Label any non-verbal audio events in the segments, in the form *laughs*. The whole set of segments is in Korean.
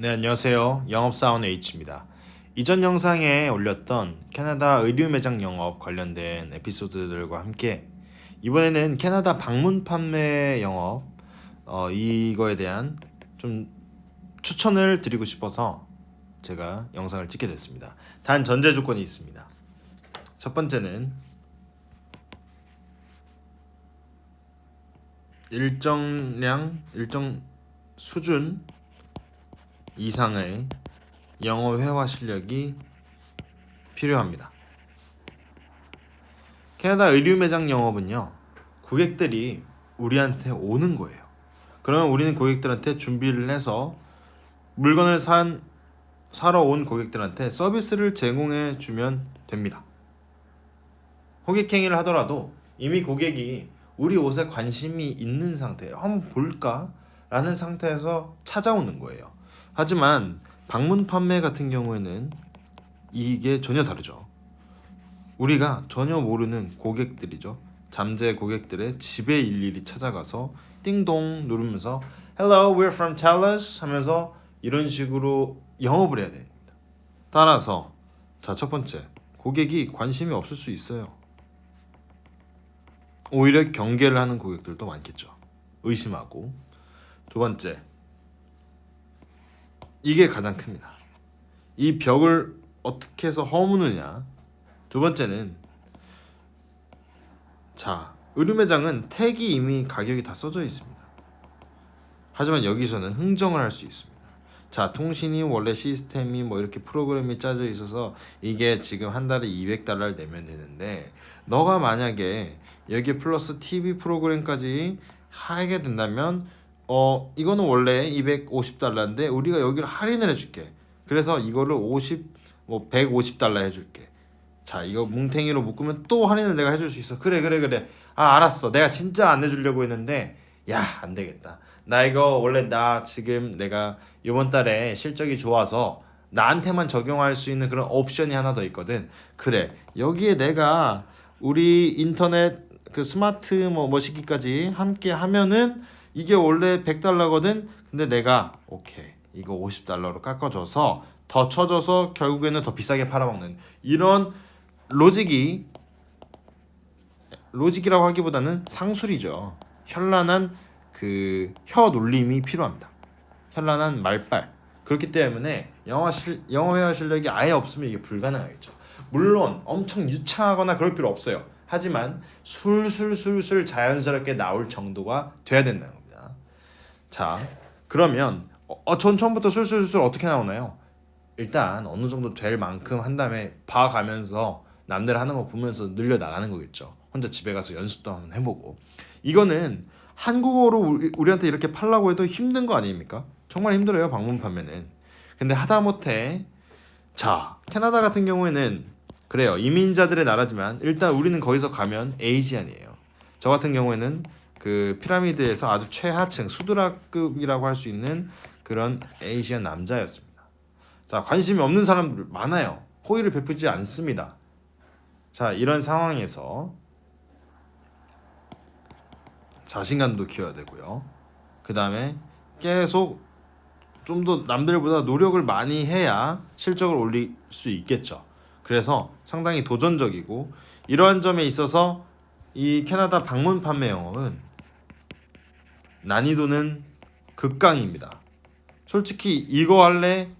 네, 안녕하세요. 영업사원 H입니다. 이전 영상에 올렸던 캐나다 의류 매장 영업 관련된 에피소드들과 함께 이번에는 캐나다 방문 판매 영업 어, 이거에 대한 좀 추천을 드리고 싶어서 제가 영상을 찍게 됐습니다. 단 전제 조건이 있습니다. 첫 번째는 일정량, 일정 수준 이상의 영어 회화 실력이 필요합니다. 캐나다 의류 매장 영업은요, 고객들이 우리한테 오는 거예요. 그러면 우리는 고객들한테 준비를 해서 물건을 산 사러 온 고객들한테 서비스를 제공해 주면 됩니다. 호객행위를 하더라도 이미 고객이 우리 옷에 관심이 있는 상태에 한번 볼까 라는 상태에서 찾아오는 거예요. 하지만 방문 판매 같은 경우에는 이게 전혀 다르죠. 우리가 전혀 모르는 고객들이죠. 잠재 고객들의 집에 일일이 찾아가서 띵동 누르면서 Hello, we're from Tellus 하면서 이런 식으로 영업을 해야 됩니다. 따라서 자 첫 번째 고객이 관심이 없을 수 있어요. 오히려 경계를 하는 고객들도 많겠죠. 의심하고 두 번째 이게 가장 큽니다. 이 벽을 어떻게 해서 허무느냐. 두 번째는 자 의류 매장은 택이 이미 가격이 다 써져 있습니다. 하지만 여기서는 흥정을 할 수 있습니다. 자 통신이 원래 시스템이 뭐 이렇게 프로그램이 짜져 있어서 이게 지금 한 달에 200달러를 내면 되는데 너가 만약에 여기에 플러스 TV 프로그램까지 하게 된다면 어 이거는 원래 250달러인데 우리가 여기를 할인을 해줄게. 그래서 이거를 50 뭐 150달러 해줄게. 자 이거 뭉탱이로 묶으면 또 할인을 내가 해줄 수 있어. 그래 그래 그래. 아 알았어. 내가 진짜 안 해주려고 했는데 야 안 되겠다. 나 이거 원래 나 지금 내가 이번 달에 실적이 좋아서 나한테만 적용할 수 있는 그런 옵션이 하나 더 있거든. 그래 여기에 내가 우리 인터넷 그 스마트 뭐 머시기까지 함께 하면은 이게 원래 100달러거든. 근데 내가 오케이 이거 50달러로 깎아줘서 더 쳐줘서 결국에는 더 비싸게 팔아먹는 이런 로직이 로직이라고 하기보다는 상술이죠. 현란한 그 혀 놀림이 필요합니다. 현란한 말빨. 그렇기 때문에 영어 실 영어 회화 실력이 아예 없으면 이게 불가능하겠죠. 물론 엄청 유창하거나 그럴 필요 없어요. 하지만 술술술술 자연스럽게 나올 정도가 돼야 된다는 겁니다. 자, 그러면 어, 전 처음부터 술술술 어떻게 나오나요? 일단 어느 정도 될 만큼 한 다음에 봐가면서 남들 하는 거 보면서 늘려 나가는 거겠죠. 혼자 집에 가서 연습도 한번 해보고 이거는 한국어로 우리, 우리한테 이렇게 팔라고 해도 힘든 거 아닙니까? 정말 힘들어요 방문 판매는. 근데 하다못해 자 캐나다 같은 경우에는 그래요 이민자들의 나라지만 일단 우리는 거기서 가면 에이지안이에요. 저 같은 경우에는 그 피라미드에서 아주 최하층 수드라급이라고 할 수 있는 그런 에이시안 남자였습니다. 자 관심이 없는 사람들 많아요. 호의를 베푸지 않습니다. 자 이런 상황에서 자신감도 키워야 되고요. 그 다음에 계속 좀 더 남들보다 노력을 많이 해야 실적을 올릴 수 있겠죠. 그래서 상당히 도전적이고 이러한 점에 있어서 이 캐나다 방문 판매 영업은 난이도는 극강입니다. 솔직히 이거 할래?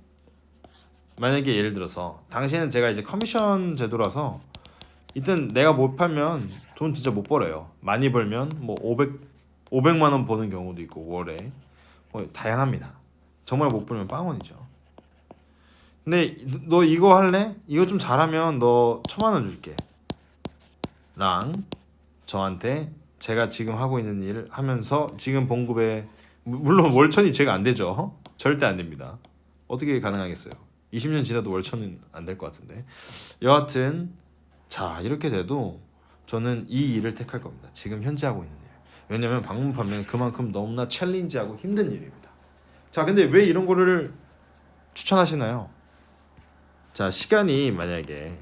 만약에 예를 들어서 당신은 제가 이제 커미션 제도라서 이땐 내가 못 팔면 돈 진짜 못 벌어요. 많이 벌면 뭐 500, 500만 원 버는 경우도 있고 월에 뭐 다양합니다. 정말 못 벌면 빵원이죠. 근데 너 이거 할래? 이거 좀 잘하면 너 천만 원 줄게. 랑 저한테 제가 지금 하고 있는 일을 하면서 지금 봉급에 무- 물론 월천이 제가 안 되죠. 절대 안 됩니다. 어떻게 가능하겠어요? 20년 지나도 월천은 안 될 것 같은데. 여하튼 자 이렇게 돼도 저는 이 일을 택할 겁니다. 지금 현재 하고 있는 일. 왜냐면 방문 판매는 그만큼 너무나 챌린지하고 힘든 일입니다. 자 근데 왜 이런 거를 추천하시나요? 자 시간이 만약에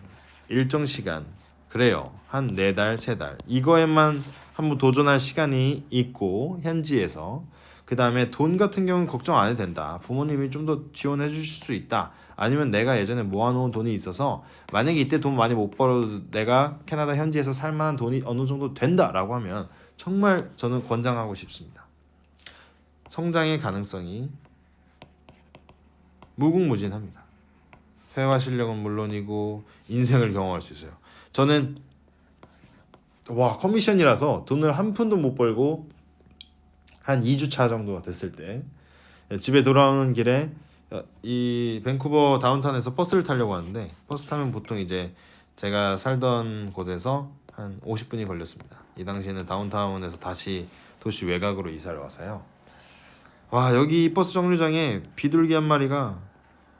일정 시간 그래요 한 네 달 세 달 이거에만 한번 도전할 시간이 있고 현지에서 그 다음에 돈 같은 경우는 걱정 안 해도 된다. 부모님이 좀 더 지원해 주실 수 있다. 아니면 내가 예전에 모아놓은 돈이 있어서 만약에 이때 돈 많이 못 벌어도 내가 캐나다 현지에서 살 만한 돈이 어느 정도 된다라고 하면 정말 저는 권장하고 싶습니다. 성장의 가능성이 무궁무진합니다. 회화 실력은 물론이고 인생을 경험할 수 있어요. 저는 와 커미션이라서 돈을 한 푼도 못 벌고 한 2주차 정도가 됐을 때 집에 돌아오는 길에 어, 이 밴쿠버 다운타운에서 버스를 타려고 하는데 버스 타면 보통 이제 제가 살던 곳에서 한 50분이 걸렸습니다. 이 당시에는 다운타운에서 다시 도시 외곽으로 이사를 와서요. 와 여기 버스 정류장에 비둘기 한 마리가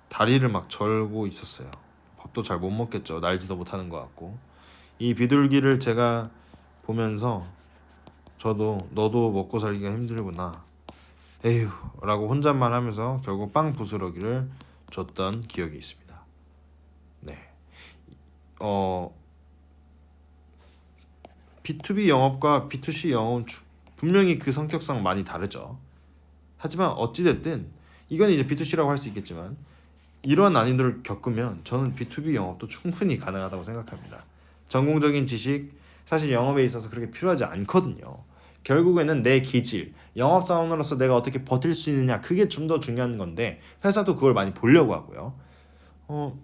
다리를 막 절고 있었어요. 밥도 잘 못 먹겠죠. 날지도 못하는 것 같고 이 비둘기를 제가 보면서 저도 너도 먹고 살기가 힘들구나. 에휴 라고 혼잣말 하면서 결국 빵 부스러기를 줬던 기억이 있습니다. 네. 어 B2B 영업과 B2C 영업은 주- 분명히 그 성격상 많이 다르죠. 하지만 어찌 됐든 이건 이제 B2C라고 할 수 있겠지만 이러한 난이도를 겪으면 저는 B2B 영업도 충분히 가능하다고 생각합니다. 전공적인 지식 사실 영업에 있어서 그렇게 필요하지 않거든요. 결국에는 내 기질, 영업사원으로서 내가 어떻게 버틸 수 있느냐 그게 좀 더 중요한 건데 회사도 그걸 많이 보려고 하고요. 어,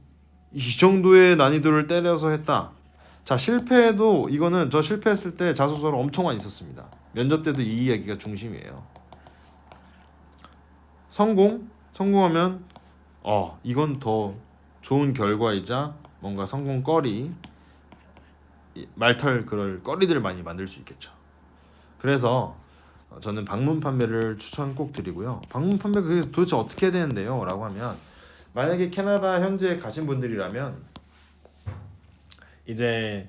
이 정도의 난이도를 때려서 했다. 자 실패해도 이거는 저 실패했을 때 자소서를 엄청 많이 썼습니다. 면접 때도 이 이야기가 중심이에요. 성공 성공하면 어 이건 더 좋은 결과이자 뭔가 성공거리 이- 말털 그럴 거리들을 많이 만들 수 있겠죠. 그래서 어, 저는 방문 판매를 추천 꼭 드리고요. 방문 판매 그게 도대체 어떻게 되는데요? 라고 하면 만약에 캐나다 현지에 가신 분들이라면 이제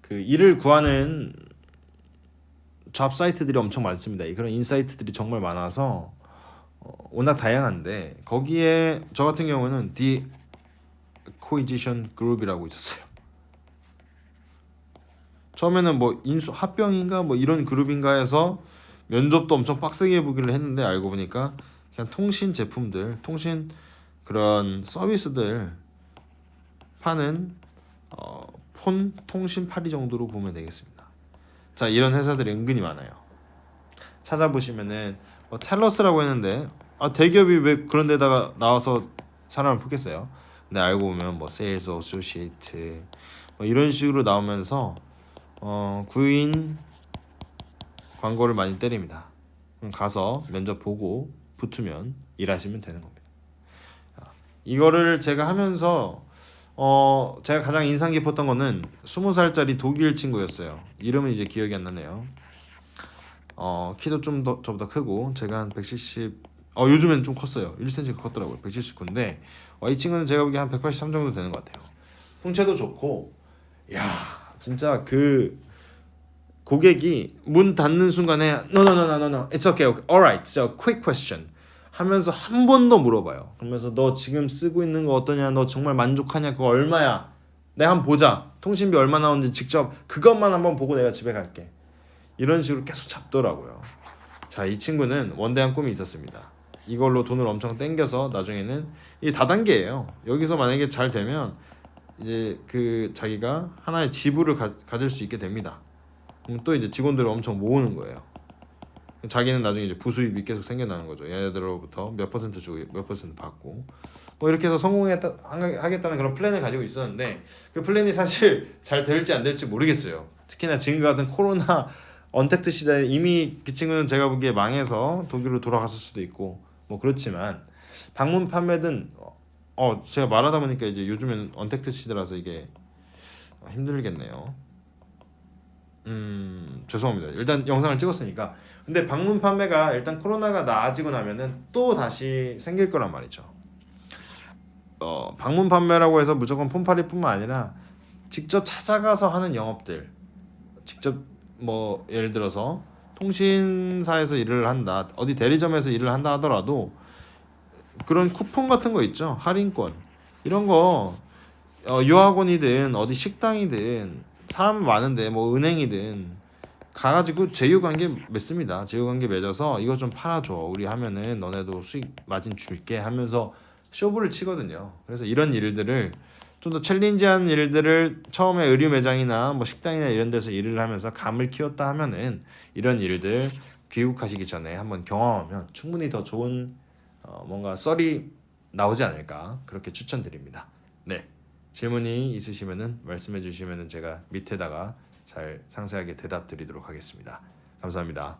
그 일을 구하는 잡 사이트들이 엄청 많습니다. 그런 인사이트들이 정말 많아서 어, 워낙 다양한데 거기에 저 같은 경우는 The Cohesion Group이라고 있었어요. 처음에는 뭐 인수 합병인가 뭐 이런 그룹인가 해서 면접도 엄청 빡세게 보기를 했는데 알고 보니까 그냥 통신 제품들, 통신 그런 서비스들 파는 어, 폰 통신 파리 정도로 보면 되겠습니다. 자 이런 회사들이 은근히 많아요. 찾아보시면은 뭐 텔러스라고 했는데 아 대기업이 왜 그런 데다가 나와서 사람을 뽑겠어요? 근데 알고 보면 뭐 세일즈 어소시에이트 뭐 이런 식으로 나오면서 어 구인 광고를 많이 때립니다. 가서 면접 보고 붙으면 일하시면 되는 겁니다. 아, 이거를 제가 하면서 어 제가 가장 인상 깊었던 거는 스무 살짜리 독일 친구였어요. 이름은 이제 기억이 안 나네요. 어 키도 좀 더 저보다 크고 제가 한 170. 어 요즘엔 좀 컸어요. 1cm 컸더라고요. 179인데 어, 이 친구는 제가 보기에 한 183 정도 되는 것 같아요. 풍채도 좋고, 야 진짜 그 고객이 문 닫는 순간에 no no no no no no it's okay okay alright so quick question 하면서 한 번 더 물어봐요. 그러면서 너 지금 쓰고 있는 거 어떠냐? 너 정말 만족하냐? 그거 얼마야? 내가 한번 보자. 통신비 얼마 나오는지 직접 그것만 한번 보고 내가 집에 갈게. 이런 식으로 계속 잡더라고요. 자, 이 친구는 원대한 꿈이 있었습니다. 이걸로 돈을 엄청 땡겨서 나중에는 이 다단계예요. 여기서 만약에 잘 되면 이제 그 자기가 하나의 지부를 가, 가질 수 있게 됩니다. 그럼 또 이제 직원들을 엄청 모으는 거예요. 자기는 나중에 이제 부수입이 계속 생겨나는 거죠. 얘네들로부터 몇 퍼센트 주고 몇 퍼센트 받고 뭐 이렇게 해서 성공했다 하겠다는 그런 플랜을 가지고 있었는데 그 플랜이 사실 *laughs* 잘 될지 안 될지 모르겠어요. 특히나 지금 같은 코로나 *laughs* 언택트 시대에 이미 그 친구는 제가 보기에 망해서 독일로 돌아갔을 수도 있고 뭐 그렇지만 방문 판매든 어 제가 말하다 보니까 이제 요즘엔 언택트 시대라서 이게 힘들겠네요. 음 죄송합니다. 일단 영상을 찍었으니까 근데 방문 판매가 일단 코로나가 나아지고 나면은 또 다시 생길 거란 말이죠. 어 방문 판매라고 해서 무조건 폰팔이뿐만 아니라 직접 찾아가서 하는 영업들 직접 뭐 예를 들어서 통신사에서 일을 한다 어디 대리점에서 일을 한다 하더라도 그런 쿠폰 같은 거 있죠 할인권 이런 거 어, 유학원이든 어디 식당이든 사람 많은데 뭐 은행이든 가가지고 제휴 관계 맺습니다. 제휴 관계 맺어서 이거 좀 팔아줘. 우리 하면은 너네도 수익 마진 줄게 하면서 쇼부를 치거든요. 그래서 이런 일들을 좀 더 챌린지한 일들을 처음에 의류 매장이나 뭐 식당이나 이런 데서 일을 하면서 감을 키웠다 하면은 이런 일들 귀국하시기 전에 한번 경험하면 충분히 더 좋은 어, 뭔가 썰이 나오지 않을까 그렇게 추천드립니다. 네 질문이 있으시면은 말씀해 주시면은 제가 밑에다가 잘 상세하게 대답 드리도록 하겠습니다. 감사합니다.